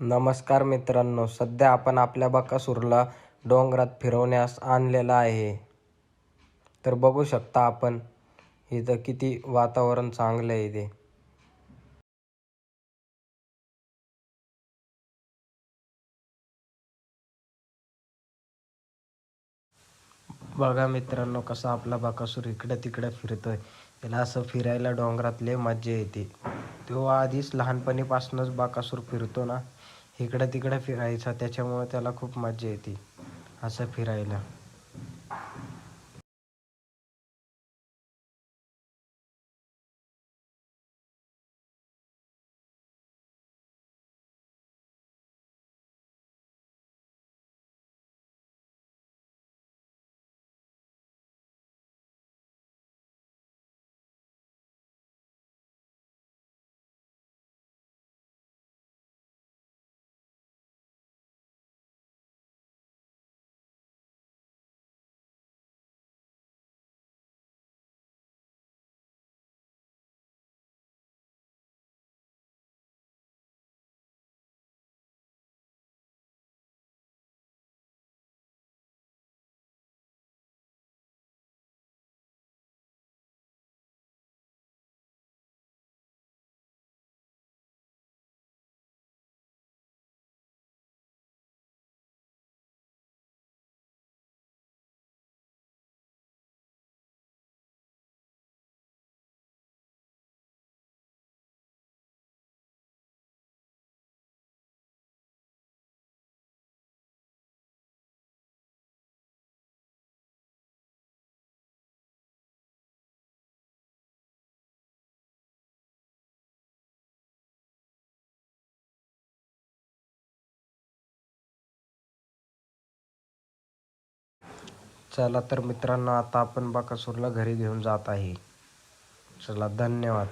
नमस्कार मित्रांनो सध्या आपण आपल्या बकासूरला डोंगरात फिरवण्यास आणलेला आहे. तर बघू शकता आपण इथं किती वातावरण चांगलं आहे ते बघा मित्रांनो कसा आपला बकासूर इकडे तिकडे फिरतोय. त्याला असं फिरायला डोंगरात लय मज्जा येते. तो आधीच लहानपणीपासूनच बाकासूर फिरतो ना. इकडं तिकडं फिरायचा त्याच्यामुळे त्याला खूप मज्जा येते असं फिरायला. चला तर मित्रांनो आता आपण बकासूरला घरी घेऊन जात आहे. चला धन्यवाद.